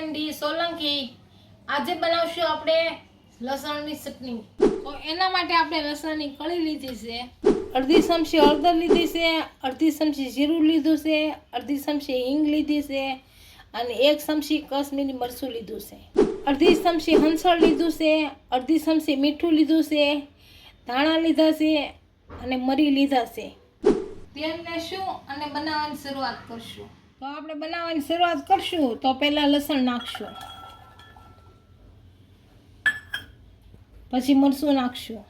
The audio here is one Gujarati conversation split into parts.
બેન સોલંકી, આજે બનાવશું આપણે લસણની ચટણી. તો એના માટે આપણે લસણની કળી લીધી છે, અડધી ચમચી હળદર લીધી છે, અડધી ચમચી જીરું લીધું છે, અડધી ચમચી હિંગ લીધી છે અને એક ચમચી કશ્મીરી મરચું લીધું છે. અડધી ચમચી હંસળ લીધું છે, અડધી ચમચી મીઠું લીધું છે, ધાણા લીધા છે અને મરી લીધા છે. તેમને શું અને બનાવવાની શરૂઆત કરશું? તો આપણે બનાવવાની શરૂઆત કરશું. તો પહેલાં લસણ નાખશું. પછી મરચું નાખશું.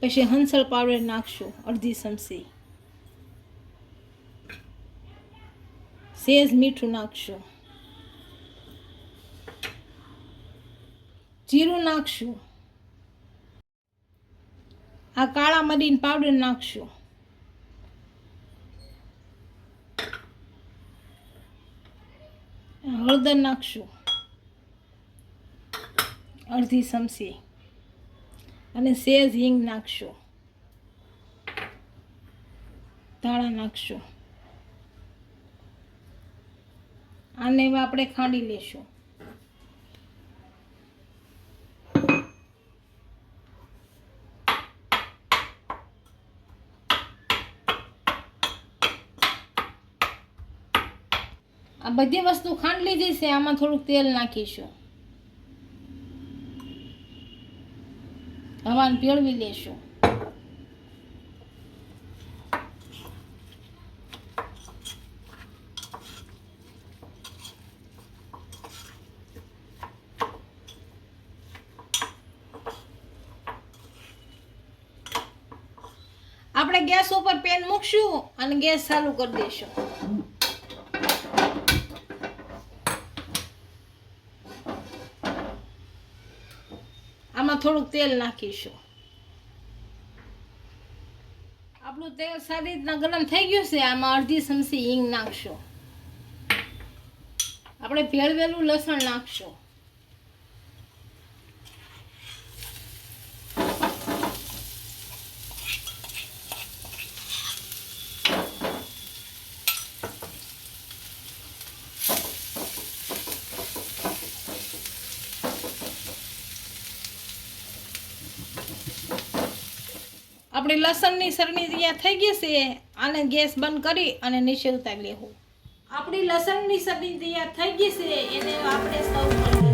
પછી હંસળ પાવડર નાખશું અડધી ચમચી. સેજ મીઠું નાખશું. જીરું નાખશું. આ કાળા મરીન પાવડર નાખશું. હળદર નાખશું. અડધી ચમચી. અને સેજ હિંગ નાખશું. ધાણા નાખશું. આને આપણે ખાંડી લેશું. આ બધી વસ્તુ ખાંડ લીધી આમાં થોડુંક તેલ નાખીશું. હવાને ભેળવી લેશું. આપણે ગેસ ઉપર પેન મૂકશું અને ગેસ ચાલુ કરી દઈશું આમાં થોડુંક તેલ નાખીશું. આપણું તેલ સારી રીતના ગરમ થઈ ગયું છે, આમાં અડધી ચમચી હિંગ નાખશો. આપણે ભેળવેલું લસણ નાખશું. આપણી લસણની સરણી તૈયાર થઈ ગઈ છે, આને ગેસ બંધ કરી અને નીચે ઉતારી લેવું. આપણી લસણની સરણી તૈયાર થઈ ગઈ છે, એને આપણે કરી